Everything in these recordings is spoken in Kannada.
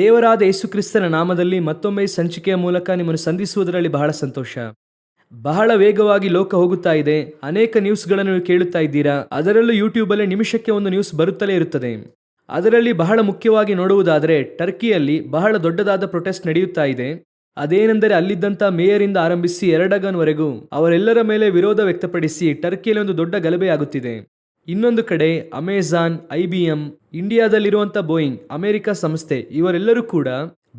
ದೇವರಾದ ಯೇಸುಕ್ರಿಸ್ತನ ನಾಮದಲ್ಲಿ ಮತ್ತೊಮ್ಮೆ ಸಂಚಿಕೆಯ ಮೂಲಕ ನಿಮ್ಮನ್ನು ಸಂಧಿಸುವುದರಲ್ಲಿ ಬಹಳ ಸಂತೋಷ. ಬಹಳ ವೇಗವಾಗಿ ಲೋಕ ಹೋಗುತ್ತಾ ಇದೆ. ಅನೇಕ ನ್ಯೂಸ್ಗಳನ್ನು ಕೇಳುತ್ತಾ ಇದ್ದೀರಾ? ಅದರಲ್ಲೂ ಯೂಟ್ಯೂಬಲ್ಲಿ ನಿಮಿಷಕ್ಕೆ ಒಂದು ನ್ಯೂಸ್ ಬರುತ್ತಲೇ ಇರುತ್ತದೆ. ಅದರಲ್ಲಿ ಬಹಳ ಮುಖ್ಯವಾಗಿ ನೋಡುವುದಾದರೆ ಟರ್ಕಿಯಲ್ಲಿ ಬಹಳ ದೊಡ್ಡದಾದ ಪ್ರೊಟೆಸ್ಟ್ ನಡೆಯುತ್ತಾ ಇದೆ. ಅದೇನೆಂದರೆ ಅಲ್ಲಿದ್ದಂಥ ಮೇಯರಿಂದ ಆರಂಭಿಸಿ ಎರಡಗನ್ವರೆಗೂ ಅವರೆಲ್ಲರ ಮೇಲೆ ವಿರೋಧ ವ್ಯಕ್ತಪಡಿಸಿ ಟರ್ಕಿಯಲ್ಲಿ ಒಂದು ದೊಡ್ಡ ಗಲಭೆಯಾಗುತ್ತಿದೆ. ಇನ್ನೊಂದು ಕಡೆ ಅಮೆಜಾನ್, ಐ ಬಿ ಎಂ, ಇಂಡಿಯಾದಲ್ಲಿರುವಂಥ ಬೋಯಿಂಗ್, ಅಮೆರಿಕ ಸಂಸ್ಥೆ ಇವರೆಲ್ಲರೂ ಕೂಡ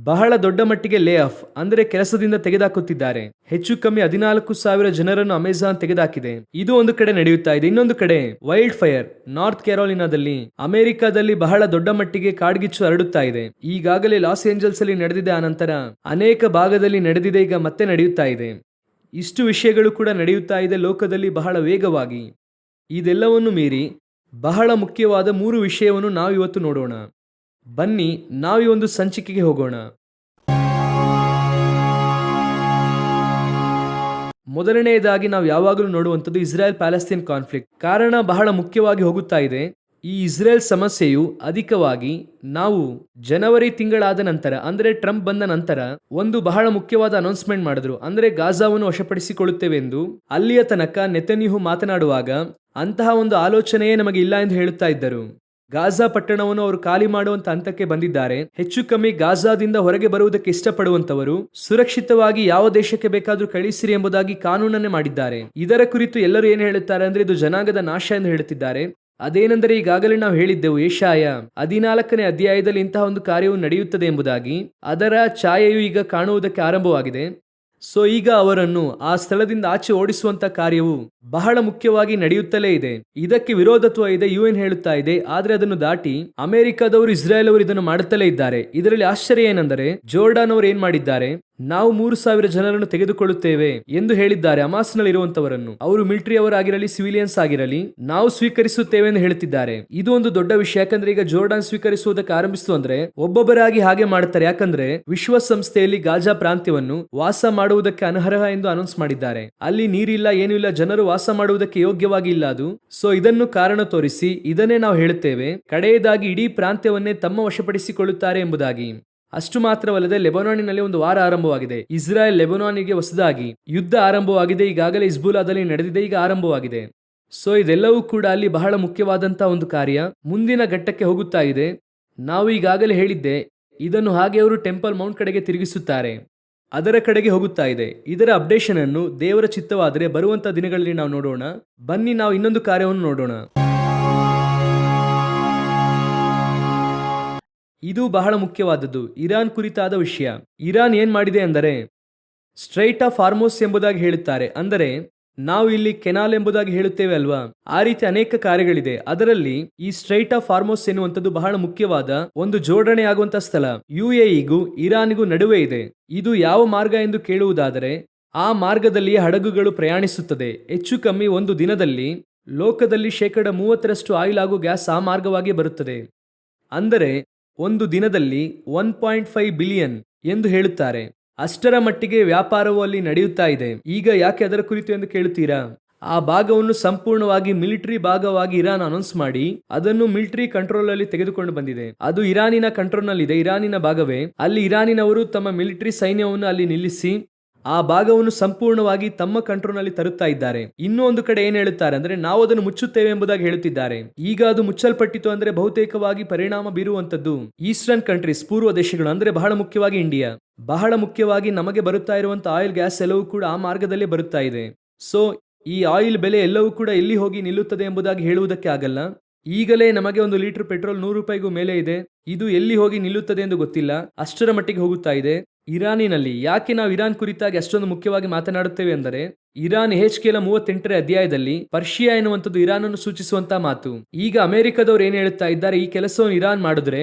ಬಹಳ ದೊಡ್ಡ ಮಟ್ಟಿಗೆ ಲೇ ಆಫ್ ಅಂದರೆ ಕೆಲಸದಿಂದ ತೆಗೆದಾಕುತ್ತಿದ್ದಾರೆ. ಹೆಚ್ಚು ಕಮ್ಮಿ ಹದಿನಾಲ್ಕು ಸಾವಿರ ಜನರನ್ನು ಅಮೆಜಾನ್ ತೆಗೆದಾಕಿದೆ. ಇದು ಒಂದು ಕಡೆ ನಡೆಯುತ್ತಾ ಇದೆ. ಇನ್ನೊಂದು ಕಡೆ ವೈಲ್ಡ್ ಫೈರ್, ನಾರ್ತ್ ಕೆರೋಲಿನಾದಲ್ಲಿ ಅಮೆರಿಕಾದಲ್ಲಿ ಬಹಳ ದೊಡ್ಡ ಮಟ್ಟಿಗೆ ಕಾಡ್ಗಿಚ್ಚು ಹರಡುತ್ತಾ ಇದೆ. ಈಗಾಗಲೇ ಲಾಸ್ ಏಂಜಲ್ಸ್ ಅಲ್ಲಿ ನಡೆದಿದೆ. ಆನಂತರ ಅನೇಕ ಭಾಗದಲ್ಲಿ ನಡೆದಿದೆ. ಈಗ ಮತ್ತೆ ನಡೆಯುತ್ತಾ ಇದೆ. ಇಷ್ಟು ವಿಷಯಗಳು ಕೂಡ ನಡೆಯುತ್ತಾ ಇದೆ. ಲೋಕದಲ್ಲಿ ಬಹಳ ವೇಗವಾಗಿ. ಇದೆಲ್ಲವನ್ನು ಮೀರಿ ಬಹಳ ಮುಖ್ಯವಾದ ಮೂರು ವಿಷಯವನ್ನು ನಾವು ಇವತ್ತು ನೋಡೋಣ. ಬನ್ನಿ ನಾವು ಒಂದು ಸಂಚಿಕೆಗೆ ಹೋಗೋಣ. ಮೊದಲನೆಯದಾಗಿ ನಾವು ಯಾವಾಗಲೂ ನೋಡುವಂಥದ್ದು ಇಸ್ರಾಯೇಲ್ ಪ್ಯಾಲೆಸ್ತೀನ್ ಕಾನ್ಫ್ಲಿಕ್ಟ್. ಕಾರಣ ಬಹಳ ಮುಖ್ಯವಾಗಿ ಹೋಗುತ್ತಾ ಇದೆ. ಈ ಇಸ್ರೇಲ್ ಸಮಸ್ಯೆಯು ಅಧಿಕವಾಗಿ ನಾವು ಜನವರಿ ತಿಂಗಳಾದ ನಂತರ, ಅಂದರೆ ಟ್ರಂಪ್ ಬಂದ ನಂತರ ಒಂದು ಬಹಳ ಮುಖ್ಯವಾದ ಅನೌನ್ಸ್ಮೆಂಟ್ ಮಾಡಿದ್ರು. ಅಂದರೆ ಗಾಜಾವನ್ನು ವಶಪಡಿಸಿಕೊಳ್ಳುತ್ತೇವೆ ಎಂದು ಅಲ್ಲಿಯ ತನಕ ನೆತನ್ಯಹು ಮಾತನಾಡುವಾಗ ಅಂತಹ ಒಂದು ಆಲೋಚನೆಯೇ ನಮಗೆ ಇಲ್ಲ ಎಂದು ಹೇಳುತ್ತಾ ಇದ್ದರು. ಗಾಜಾ ಪಟ್ಟಣವನ್ನು ಅವರು ಖಾಲಿ ಮಾಡುವಂತ ಹಂತಕ್ಕೆ ಬಂದಿದ್ದಾರೆ. ಹೆಚ್ಚು ಕಮ್ಮಿ ಗಾಜಾದಿಂದ ಹೊರಗೆ ಬರುವುದಕ್ಕೆ ಇಷ್ಟಪಡುವಂತವರು ಸುರಕ್ಷಿತವಾಗಿ ಯಾವ ದೇಶಕ್ಕೆ ಬೇಕಾದರೂ ಕಳಿಸಿರಿ ಎಂಬುದಾಗಿ ಕಾನೂನನ್ನೇ ಮಾಡಿದ್ದಾರೆ. ಇದರ ಕುರಿತು ಎಲ್ಲರೂ ಏನು ಹೇಳುತ್ತಾರೆ ಅಂದ್ರೆ ಇದು ಜನಾಂಗದ ನಾಶ ಎಂದು ಹೇಳುತ್ತಿದ್ದಾರೆ. ಅದೇನೆಂದರೆ ಈಗಾಗಲೇ ನಾವು ಹೇಳಿದ್ದೆವು ಏಷಾಯ ಹದಿನಾಲ್ಕನೇ ಅಧ್ಯಾಯದಲ್ಲಿ ಇಂತಹ ಒಂದು ಕಾರ್ಯವು ನಡೆಯುತ್ತದೆ ಎಂಬುದಾಗಿ. ಅದರ ಛಾಯೆಯು ಈಗ ಕಾಣುವುದಕ್ಕೆ ಆರಂಭವಾಗಿದೆ. ಸೊ ಈಗ ಅವರನ್ನು ಆ ಸ್ಥಳದಿಂದ ಆಚೆ ಓಡಿಸುವಂತ ಕಾರ್ಯವು ಬಹಳ ಮುಖ್ಯವಾಗಿ ನಡೆಯುತ್ತಲೇ ಇದೆ. ಇದಕ್ಕೆ ವಿರೋಧತ್ವ ಇದೆ ಯು ಎನ್ ಹೇಳುತ್ತಾ ಇದೆ, ಆದ್ರೆ ಅದನ್ನು ದಾಟಿ ಅಮೆರಿಕದವರು ಇಸ್ರಾಯೇಲ್ ಅವರು ಇದನ್ನು ಮಾಡುತ್ತಲೇ ಇದ್ದಾರೆ. ಇದರಲ್ಲಿ ಆಶ್ಚರ್ಯ ಏನೆಂದರೆ, ಜೋರ್ಡಾನ್ ಅವರು ಏನ್ ಮಾಡಿದ್ದಾರೆ? ನಾವು ಮೂರು ಸಾವಿರ ಜನರನ್ನು ತೆಗೆದುಕೊಳ್ಳುತ್ತೇವೆ ಎಂದು ಹೇಳಿದ್ದಾರೆ ಅಮಾಸ್ನಲ್ಲಿ ಇರುವಂತವರನ್ನು ಅವರು ಮಿಲಿಟರಿ ಅವರಾಗಿರಲಿ ಸಿವಿಲಿಯನ್ಸ್ ಆಗಿರಲಿ, ನಾವು ಸ್ವೀಕರಿಸುತ್ತೇವೆ ಎಂದು ಹೇಳುತ್ತಿದ್ದಾರೆ. ಇದು ಒಂದು ದೊಡ್ಡ ವಿಷಯ, ಯಾಕಂದ್ರೆ ಈಗ ಜೋರ್ಡಾನ್ ಸ್ವೀಕರಿಸುವುದಕ್ಕೆ ಆರಂಭಿಸಿತು ಅಂದ್ರೆ ಒಬ್ಬೊಬ್ಬರಾಗಿ ಹಾಗೆ ಮಾಡುತ್ತಾರೆ. ಯಾಕಂದ್ರೆ ವಿಶ್ವಸಂಸ್ಥೆಯಲ್ಲಿ ಗಾಜಾ ಪ್ರಾಂತ್ಯವನ್ನು ವಾಸ ಮಾಡುವುದಕ್ಕೆ ಅನರ್ಹ ಎಂದು ಅನೌನ್ಸ್ ಮಾಡಿದ್ದಾರೆ. ಅಲ್ಲಿ ನೀರಿಲ್ಲ, ಏನೂ ಇಲ್ಲ, ಜನರು ವಾಸ ಮಾಡುವುದಕ್ಕೆ ಯೋಗ್ಯವಾಗಿ ಇಲ್ಲ ಅದು. ಸೊ ಇದನ್ನು ಕಾರಣ ತೋರಿಸಿ, ಇದನ್ನೇ ನಾವು ಹೇಳುತ್ತೇವೆ, ಕಡೆಯದಾಗಿ ಇಡೀ ಪ್ರಾಂತ್ಯವನ್ನೇ ತಮ್ಮ ವಶಪಡಿಸಿಕೊಳ್ಳುತ್ತಾರೆ ಎಂಬುದಾಗಿ. ಅಷ್ಟು ಮಾತ್ರವಲ್ಲದೆ ಲೆಬನಾನಿನಲ್ಲಿ ಒಂದು ವಾರ ಆರಂಭವಾಗಿದೆ. ಇಸ್ರಾಯೇಲ್ ಲೆಬನಾನಿಗೆ ಹೊಸದಾಗಿ ಯುದ್ಧ ಆರಂಭವಾಗಿದೆ, ಈಗಾಗಲೇ ಇಸ್ಬುಲಾದಲ್ಲಿ ನಡೆದಿದೆ, ಈಗ ಆರಂಭವಾಗಿದೆ. ಸೊ ಇದೆಲ್ಲವೂ ಕೂಡ ಅಲ್ಲಿ ಬಹಳ ಮುಖ್ಯವಾದಂತಹ ಒಂದು ಕಾರ್ಯ. ಮುಂದಿನ ಘಟ್ಟಕ್ಕೆ ಹೋಗುತ್ತಾ ಇದೆ. ನಾವು ಈಗಾಗಲೇ ಹೇಳಿದ್ದೆ, ಇದನ್ನು ಹಾಗೆ ಅವರು ಟೆಂಪಲ್ ಮೌಂಟ್ ಕಡೆಗೆ ತಿರುಗಿಸುತ್ತಾರೆ. ಅದರ ಕಡೆಗೆ ಹೋಗುತ್ತಾ ಇದೆ. ಇದರ ಅಪ್ಡೇಷನ್ ಅನ್ನು ದೇವರ ಚಿತ್ತವಾದರೆ ಬರುವಂತಹ ದಿನಗಳಲ್ಲಿ ನಾವು ನೋಡೋಣ. ಬನ್ನಿ ನಾವು ಇನ್ನೊಂದು ಕಾರ್ಯವನ್ನು ನೋಡೋಣ. ಇದು ಬಹಳ ಮುಖ್ಯವಾದದ್ದು. ಇರಾನ್ ಕುರಿತಾದ ವಿಷಯ. ಇರಾನ್ ಏನ್ ಮಾಡಿದೆ ಅಂದರೆ, ಸ್ಟ್ರೈಟ್ ಆಫ್ ಫಾರ್ಮೋಸ್ ಎಂಬುದಾಗಿ ಹೇಳುತ್ತಾರೆ. ಅಂದರೆ ನಾವು ಇಲ್ಲಿ ಕೆನಾಲ್ ಎಂಬುದಾಗಿ ಹೇಳುತ್ತೇವೆ ಅಲ್ವಾ? ಆ ರೀತಿ ಅನೇಕ ಕಾರ್ಯಗಳಿದೆ. ಅದರಲ್ಲಿ ಈ ಸ್ಟ್ರೈಟ್ ಆಫ್ ಫಾರ್ಮೋಸ್ ಎನ್ನುವಂಥದ್ದು ಬಹಳ ಮುಖ್ಯವಾದ ಒಂದು ಜೋಡಣೆ ಆಗುವಂತಹ ಸ್ಥಳ. ಯು ಎಇಗೂ ಇರಾನ್ಗೂ ನಡುವೆ ಇದೆ. ಇದು ಯಾವ ಮಾರ್ಗ ಎಂದು ಕೇಳುವುದಾದರೆ, ಆ ಮಾರ್ಗದಲ್ಲಿ ಹಡಗುಗಳು ಪ್ರಯಾಣಿಸುತ್ತದೆ. ಹೆಚ್ಚು ಕಮ್ಮಿ ಒಂದು ದಿನದಲ್ಲಿ ಲೋಕದಲ್ಲಿ ಶೇಕಡ ಮೂವತ್ತರಷ್ಟು ಆಯಿಲ್ ಹಾಗೂ ಗ್ಯಾಸ್ ಆ ಮಾರ್ಗವಾಗಿ ಬರುತ್ತದೆ. ಅಂದರೆ, ಒಂದು ದಿನದಲ್ಲಿ ಒನ್ ಪಾಯಿಂಟ್ ಫೈವ್ ಬಿಲಿಯನ್ ಎಂದು ಹೇಳುತ್ತಾರೆ. ಅಷ್ಟರ ಮಟ್ಟಿಗೆ ವ್ಯಾಪಾರವು ಅಲ್ಲಿ ನಡೆಯುತ್ತಾ ಇದೆ. ಈಗ ಯಾಕೆ ಅದರ ಕುರಿತು ಎಂದು ಕೇಳುತ್ತೀರಾ? ಆ ಭಾಗವನ್ನು ಸಂಪೂರ್ಣವಾಗಿ ಮಿಲಿಟರಿ ಭಾಗವಾಗಿ ಇರಾನ್ ಅನೌನ್ಸ್ ಮಾಡಿ, ಅದನ್ನು ಮಿಲಿಟರಿ ಕಂಟ್ರೋಲ್ ಅಲ್ಲಿ ತೆಗೆದುಕೊಂಡು ಬಂದಿದೆ. ಅದು ಇರಾನಿನ ಕಂಟ್ರೋಲ್ನಲ್ಲಿ ಇದೆ ಇರಾನಿನ ಭಾಗವೇ, ಅಲ್ಲಿ ಇರಾನಿನವರು ತಮ್ಮ ಮಿಲಿಟರಿ ಸೈನ್ಯವನ್ನು ಅಲ್ಲಿ ನಿಲ್ಲಿಸಿ, ಆ ಭಾಗವನ್ನು ಸಂಪೂರ್ಣವಾಗಿ ತಮ್ಮ ಕಂಟ್ರೋಲ್ನಲ್ಲಿ ತರುತ್ತಾ ಇದ್ದಾರೆ. ಇನ್ನೂ ಒಂದು ಕಡೆ ಏನ್ ಹೇಳುತ್ತಾರೆ ಅಂದ್ರೆ, ನಾವು ಅದನ್ನು ಮುಚ್ಚುತ್ತೇವೆ ಎಂಬುದಾಗಿ ಹೇಳುತ್ತಿದ್ದಾರೆ. ಈಗ ಅದು ಮುಚ್ಚಲ್ಪಟ್ಟಿತು ಅಂದ್ರೆ ಬಹುತೇಕವಾಗಿ ಪರಿಣಾಮ ಬೀರುವಂತದ್ದು ಈಸ್ಟರ್ನ್ ಕಂಟ್ರೀಸ್, ಪೂರ್ವ ದೇಶಗಳು, ಅಂದ್ರೆ ಬಹಳ ಮುಖ್ಯವಾಗಿ ಇಂಡಿಯಾ. ಬಹಳ ಮುಖ್ಯವಾಗಿ ನಮಗೆ ಬರುತ್ತಾ ಇರುವಂಥ ಆಯಿಲ್ ಗ್ಯಾಸ್ ಎಲ್ಲವೂ ಕೂಡ ಆ ಮಾರ್ಗದಲ್ಲೇ ಬರುತ್ತಾ ಇದೆ. ಸೊ ಈ ಆಯಿಲ್ ಬೆಲೆ ಎಲ್ಲವೂ ಕೂಡ ಎಲ್ಲಿ ಹೋಗಿ ನಿಲ್ಲುತ್ತದೆ ಎಂಬುದಾಗಿ ಹೇಳುವುದಕ್ಕೆ ಆಗಲ್ಲ. ಈಗಲೇ ನಮಗೆ ಒಂದು ಲೀಟರ್ ಪೆಟ್ರೋಲ್ ನೂರು ರೂಪಾಯಿಗೂ ಮೇಲೆ ಇದೆ. ಇದು ಎಲ್ಲಿ ಹೋಗಿ ನಿಲ್ಲುತ್ತದೆ ಎಂದು ಗೊತ್ತಿಲ್ಲ. ಅಷ್ಟರ ಮಟ್ಟಿಗೆ ಹೋಗುತ್ತಾ ಇದೆ. ಇರಾನಿನಲ್ಲಿ ಯಾಕೆ ನಾವು ಇರಾನ್ ಕುರಿತಾಗಿ ಅಷ್ಟೊಂದು ಮುಖ್ಯವಾಗಿ ಮಾತನಾಡುತ್ತೇವೆ ಅಂದರೆ, ಇರಾನ್ ಹೆಚ್ ಕೆಲ ಮೂವತ್ತೆಂಟರ ಅಧ್ಯಾಯದಲ್ಲಿ ಪರ್ಷಿಯಾ ಎನ್ನುವಂಥದ್ದು ಇರಾನ್ ಅನ್ನು ಸೂಚಿಸುವಂತಹ ಮಾತು. ಈಗ ಅಮೆರಿಕದವರು ಏನ್ ಹೇಳುತ್ತಾ ಇದ್ದಾರೆ, ಈ ಕೆಲಸವನ್ನು ಇರಾನ್ ಮಾಡಿದ್ರೆ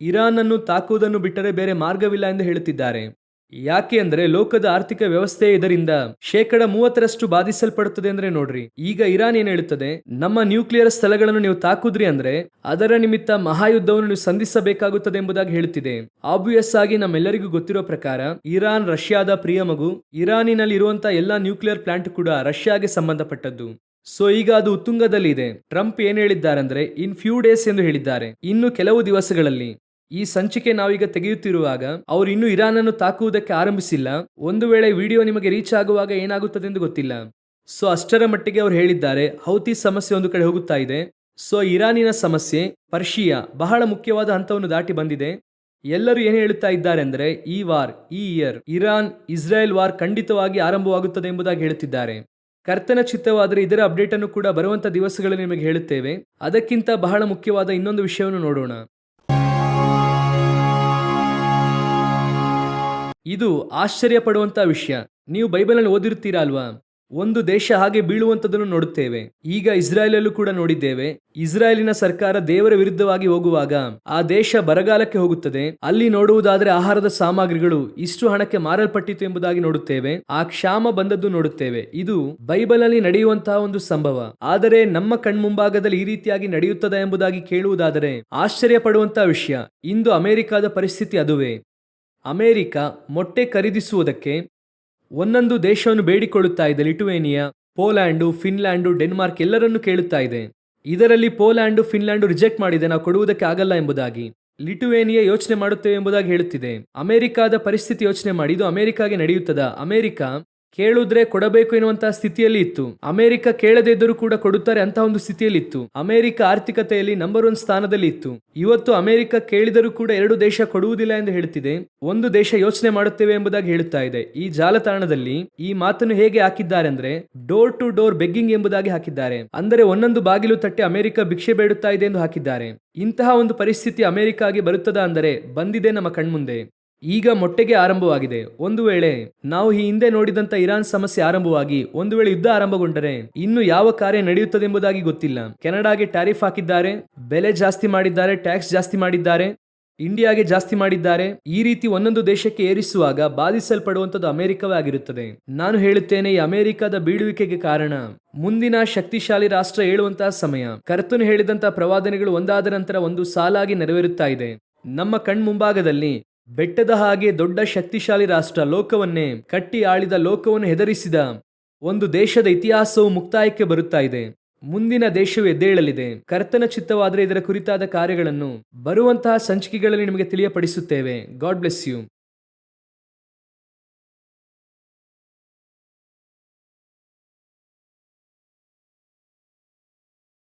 ಇರಾನ್ ಅನ್ನು ತಾಕುವುದನ್ನು ಬಿಟ್ಟರೆ ಬೇರೆ ಮಾರ್ಗವಿಲ್ಲ ಎಂದು ಹೇಳುತ್ತಿದ್ದಾರೆ. ಯಾಕೆ ಅಂದ್ರೆ ಲೋಕದ ಆರ್ಥಿಕ ವ್ಯವಸ್ಥೆ ಇದರಿಂದ ಶೇಕಡ ಮೂವತ್ತರಷ್ಟು ಬಾಧಿಸಲ್ಪಡುತ್ತದೆ ಅಂದ್ರೆ ನೋಡ್ರಿ. ಈಗ ಇರಾನ್ ಏನ್ ಹೇಳುತ್ತದೆ? ನಮ್ಮ ನ್ಯೂಕ್ಲಿಯರ್ ಸ್ಥಳಗಳನ್ನು ನೀವು ತಾಕುದ್ರಿ ಅಂದ್ರೆ ಅದರ ನಿಮಿತ್ತ ಮಹಾಯುದ್ಧವನ್ನು ನೀವು ಸಂಧಿಸಬೇಕಾಗುತ್ತದೆ ಎಂಬುದಾಗಿ ಹೇಳುತ್ತಿದೆ. ಆಬ್ವಿಯಸ್ ಆಗಿ ನಮ್ಮೆಲ್ಲರಿಗೂ ಗೊತ್ತಿರೋ ಪ್ರಕಾರ ಇರಾನ್ ರಷ್ಯಾದ ಪ್ರಿಯ ಮಗು ಇರಾನಿನಲ್ಲಿ ಇರುವಂತಹ ಎಲ್ಲಾ ನ್ಯೂಕ್ಲಿಯರ್ ಪ್ಲಾಂಟ್ ಕೂಡ ರಷ್ಯಾಗೆ ಸಂಬಂಧಪಟ್ಟದ್ದು. ಸೊ ಈಗ ಅದು ಉತ್ತುಂಗದಲ್ಲಿ ಇದೆ ಟ್ರಂಪ್ ಏನ್ ಹೇಳಿದ್ದಾರೆ ಅಂದ್ರೆ ಇನ್ ಫ್ಯೂ ಡೇಸ್ ಎಂದು ಹೇಳಿದ್ದಾರೆ. ಇನ್ನು ಕೆಲವು ದಿವಸಗಳಲ್ಲಿ. ಈ ಸಂಚಿಕೆ ನಾವೀಗ ತೆಗೆಯುತ್ತಿರುವಾಗ ಅವರು ಇನ್ನೂ ಇರಾನ್ ಅನ್ನು ತಾಕುವುದಕ್ಕೆ ಆರಂಭಿಸಿಲ್ಲ. ಒಂದು ವೇಳೆ ವಿಡಿಯೋ ನಿಮಗೆ ರೀಚ್ ಆಗುವಾಗ ಏನಾಗುತ್ತದೆ ಎಂದು ಗೊತ್ತಿಲ್ಲ. ಸೊ, ಅಷ್ಟರ ಮಟ್ಟಿಗೆ ಅವರು ಹೇಳಿದ್ದಾರೆ, ಹೌತಿ ಸಮಸ್ಯೆ ಒಂದು ಕಡೆ ಹೋಗುತ್ತಾ ಇದೆ. ಸೊ, ಇರಾನಿನ ಸಮಸ್ಯೆ, ಪರ್ಷಿಯಾ, ಬಹಳ ಮುಖ್ಯವಾದ ಹಂತವನ್ನು ದಾಟಿ ಬಂದಿದೆ. ಎಲ್ಲರೂ ಏನು ಹೇಳುತ್ತಾ ಇದ್ದಾರೆ ಅಂದರೆ, ಈ ವಾರ್, ಈ ಇಯರ್, ಇರಾನ್, ಇಸ್ರಾಯೇಲ್ ವಾರ್ ಖಂಡಿತವಾಗಿ ಆರಂಭವಾಗುತ್ತದೆ ಎಂಬುದಾಗಿ ಹೇಳುತ್ತಿದ್ದಾರೆ. ಕರ್ತನ ಚಿತ್ತವಾದರೆ ಇದರ ಅಪ್ಡೇಟ್ ಅನ್ನು ಕೂಡ ಬರುವಂತ ದಿವಸಗಳಲ್ಲಿ ನಿಮಗೆ ಹೇಳುತ್ತೇವೆ. ಅದಕ್ಕಿಂತ ಬಹಳ ಮುಖ್ಯವಾದ ಇನ್ನೊಂದು ವಿಷಯವನ್ನು ನೋಡೋಣ. ಇದು ಆಶ್ಚರ್ಯ ಪಡುವಂತ ವಿಷಯ. ನೀವು ಬೈಬಲಲ್ಲಿ ಓದಿರ್ತೀರಾ ಅಲ್ವಾ ಒಂದು ದೇಶ ಹಾಗೆ ಬೀಳುವಂಥದ್ದನ್ನು ನೋಡುತ್ತೇವೆ. ಈಗ ಇಸ್ರಾಯೇಲಲ್ಲೂ ಕೂಡ ನೋಡಿದ್ದೇವೆ. ಇಸ್ರಾಯೇಲಿನ ಸರ್ಕಾರ ದೇವರ ವಿರುದ್ಧವಾಗಿ ಹೋಗುವಾಗ ಆ ದೇಶ ಬರಗಾಲಕ್ಕೆ ಹೋಗುತ್ತದೆ. ಅಲ್ಲಿ ನೋಡುವುದಾದರೆ ಆಹಾರದ ಸಾಮಗ್ರಿಗಳು ಇಷ್ಟು ಹಣಕ್ಕೆ ಮಾರಲ್ಪಟ್ಟಿತು ಎಂಬುದಾಗಿ ನೋಡುತ್ತೇವೆ. ಆ ಕ್ಷಾಮ ಬಂದದ್ದು ನೋಡುತ್ತೇವೆ. ಇದು ಬೈಬಲ್ ಅಲ್ಲಿ ನಡೆಯುವಂತಹ ಒಂದು ಸಂಭವ. ಆದರೆ ನಮ್ಮ ಕಣ್ಮುಂಭಾಗದಲ್ಲಿ ಈ ರೀತಿಯಾಗಿ ನಡೆಯುತ್ತದೆ ಎಂಬುದಾಗಿ ಕೇಳುವುದಾದರೆ ಆಶ್ಚರ್ಯ ಪಡುವಂತಹ ವಿಷಯ. ಇಂದು ಅಮೆರಿಕದ ಪರಿಸ್ಥಿತಿ ಅದುವೇ. ಅಮೆರಿಕ ಮೊಟ್ಟೆ ಖರೀದಿಸುವುದಕ್ಕೆ ಒಂದೊಂದು ದೇಶವನ್ನು ಬೇಡಿಕೊಳ್ಳುತ್ತಾ ಇದೆ. ಲಿಟುವೇನಿಯಾ ಪೋಲ್ಯಾಂಡು, ಫಿನ್ಲ್ಯಾಂಡು, ಡೆನ್ಮಾರ್ಕ್ ಎಲ್ಲರನ್ನು ಕೇಳುತ್ತಾ ಇದೆ. ಇದರಲ್ಲಿ ಪೋಲ್ಯಾಂಡು, ಫಿನ್ಲ್ಯಾಂಡು ರಿಜೆಕ್ಟ್ ಮಾಡಿದೆ. ನಾವು ಕೊಡುವುದಕ್ಕೆ ಆಗಲ್ಲ ಎಂಬುದಾಗಿ ಲಿಟುವೇನಿಯಾ ಯೋಚನೆ ಮಾಡುತ್ತೇವೆ ಎಂಬುದಾಗಿ ಹೇಳುತ್ತಿದೆ. ಅಮೆರಿಕಾದ ಪರಿಸ್ಥಿತಿ ಯೋಚನೆ ಮಾಡಿ. ಇದು ಅಮೆರಿಕಾಗೆ ನಡೆಯುತ್ತದೆ? ಅಮೆರಿಕ ಕೇಳುದ್ರೆ ಕೊಡಬೇಕು ಎನ್ನುವಂತಹ ಸ್ಥಿತಿಯಲ್ಲಿ ಇತ್ತು. ಅಮೆರಿಕ ಕೇಳದೇ ಇದ್ದರೂ ಕೂಡ ಕೊಡುತ್ತಾರೆ ಅಂತ ಒಂದು ಸ್ಥಿತಿಯಲ್ಲಿ ಇತ್ತು. ಅಮೆರಿಕ ಆರ್ಥಿಕತೆಯಲ್ಲಿ ನಂಬರ್ ಒನ್ ಸ್ಥಾನದಲ್ಲಿ ಇತ್ತು. ಇವತ್ತು ಅಮೆರಿಕ ಕೇಳಿದರೂ ಕೂಡ ಎರಡು ದೇಶ ಕೊಡುವುದಿಲ್ಲ ಎಂದು ಹೇಳುತ್ತಿದೆ ಒಂದು ದೇಶ ಯೋಚನೆ ಮಾಡುತ್ತೇವೆ ಎಂಬುದಾಗಿ ಹೇಳುತ್ತಾ ಇದೆ. ಈ ಜಾಲತಾಣದಲ್ಲಿ ಈ ಮಾತನ್ನು ಹೇಗೆ ಹಾಕಿದ್ದಾರೆ ಅಂದ್ರೆ ಡೋರ್ ಟು ಡೋರ್ ಬೆಗ್ಗಿಂಗ್ ಎಂಬುದಾಗಿ ಹಾಕಿದ್ದಾರೆ. ಅಂದರೆ ಒಂದೊಂದು ಬಾಗಿಲು ತಟ್ಟಿ ಅಮೆರಿಕ ಭಿಕ್ಷೆ ಬೇಡುತ್ತಾ ಇದೆ ಎಂದು ಹಾಕಿದ್ದಾರೆ. ಇಂತಹ ಒಂದು ಪರಿಸ್ಥಿತಿ ಅಮೆರಿಕಾಗೆ ಬರುತ್ತದಾ ಅಂದರೆ, ಬಂದಿದೆ ನಮ್ಮ ಕಣ್ಮುಂದೆ. ಈಗ ಮೊಟ್ಟೆಗೆ ಆರಂಭವಾಗಿದೆ. ಒಂದು ವೇಳೆ ನಾವು ಈ ಹಿಂದೆ ನೋಡಿದಂತ ಇರಾನ್ ಸಮಸ್ಯೆ ಆರಂಭವಾಗಿ, ಒಂದು ವೇಳೆ ಯುದ್ಧ ಆರಂಭಗೊಂಡರೆ ಇನ್ನು ಯಾವ ಕಾರ್ಯ ನಡೆಯುತ್ತದೆ ಎಂಬುದಾಗಿ ಗೊತ್ತಿಲ್ಲ. ಕೆನಡಾಗೆ ಟ್ಯಾರಿಫ್ ಹಾಕಿದ್ದಾರೆ, ಬೆಲೆ ಜಾಸ್ತಿ ಮಾಡಿದ್ದಾರೆ, ಟ್ಯಾಕ್ಸ್ ಜಾಸ್ತಿ ಮಾಡಿದ್ದಾರೆ, ಇಂಡಿಯಾಗೆ ಜಾಸ್ತಿ ಮಾಡಿದ್ದಾರೆ. ಈ ರೀತಿ ಒಂದೊಂದು ದೇಶಕ್ಕೆ ಏರಿಸುವಾಗ ಬಾಧಿಸಲ್ಪಡುವಂಥದ್ದು ಅಮೆರಿಕವೇ ಆಗಿರುತ್ತದೆ. ನಾನು ಹೇಳುತ್ತೇನೆ, ಈ ಅಮೆರಿಕದ ಬೀಳುವಿಕೆಗೆ ಕಾರಣ, ಮುಂದಿನ ಶಕ್ತಿಶಾಲಿ ರಾಷ್ಟ್ರ ಹೇಳುವಂತಹ ಸಮಯ. ಕರ್ತನು ಹೇಳಿದಂತಹ ಪ್ರವಾದನೆಗಳು ಒಂದಾದ ನಂತರ ಒಂದು ಸಾಲಾಗಿ ನೆರವೇರುತ್ತಾ ಇದೆ. ನಮ್ಮ ಕಣ್ಮುಂಭಾಗದಲ್ಲಿ ಬೆಟ್ಟದ ಹಾಗೆ ದೊಡ್ಡ ಶಕ್ತಿಶಾಲಿ ರಾಷ್ಟ್ರ ಲೋಕವನ್ನೇ ಕಟ್ಟಿ ಆಳಿದ ಲೋಕವನ್ನು ಹೆದರಿಸಿದ ಒಂದು ದೇಶದ ಇತಿಹಾಸವು ಮುಕ್ತಾಯಕ್ಕೆ ಬರುತ್ತಾ ಇದೆ. ಮುಂದಿನ ದೇಶವು ಎದ್ದೇಳಲಿದೆ. ಕರ್ತನ ಚಿತ್ತವಾದರೆ ಇದರ ಕುರಿತಾದ ಕಾರ್ಯಗಳನ್ನು ಬರುವಂತಹ ಸಂಚಿಕೆಗಳಲ್ಲಿ ನಿಮಗೆ ತಿಳಿಯಪಡಿಸುತ್ತೇವೆ. God bless you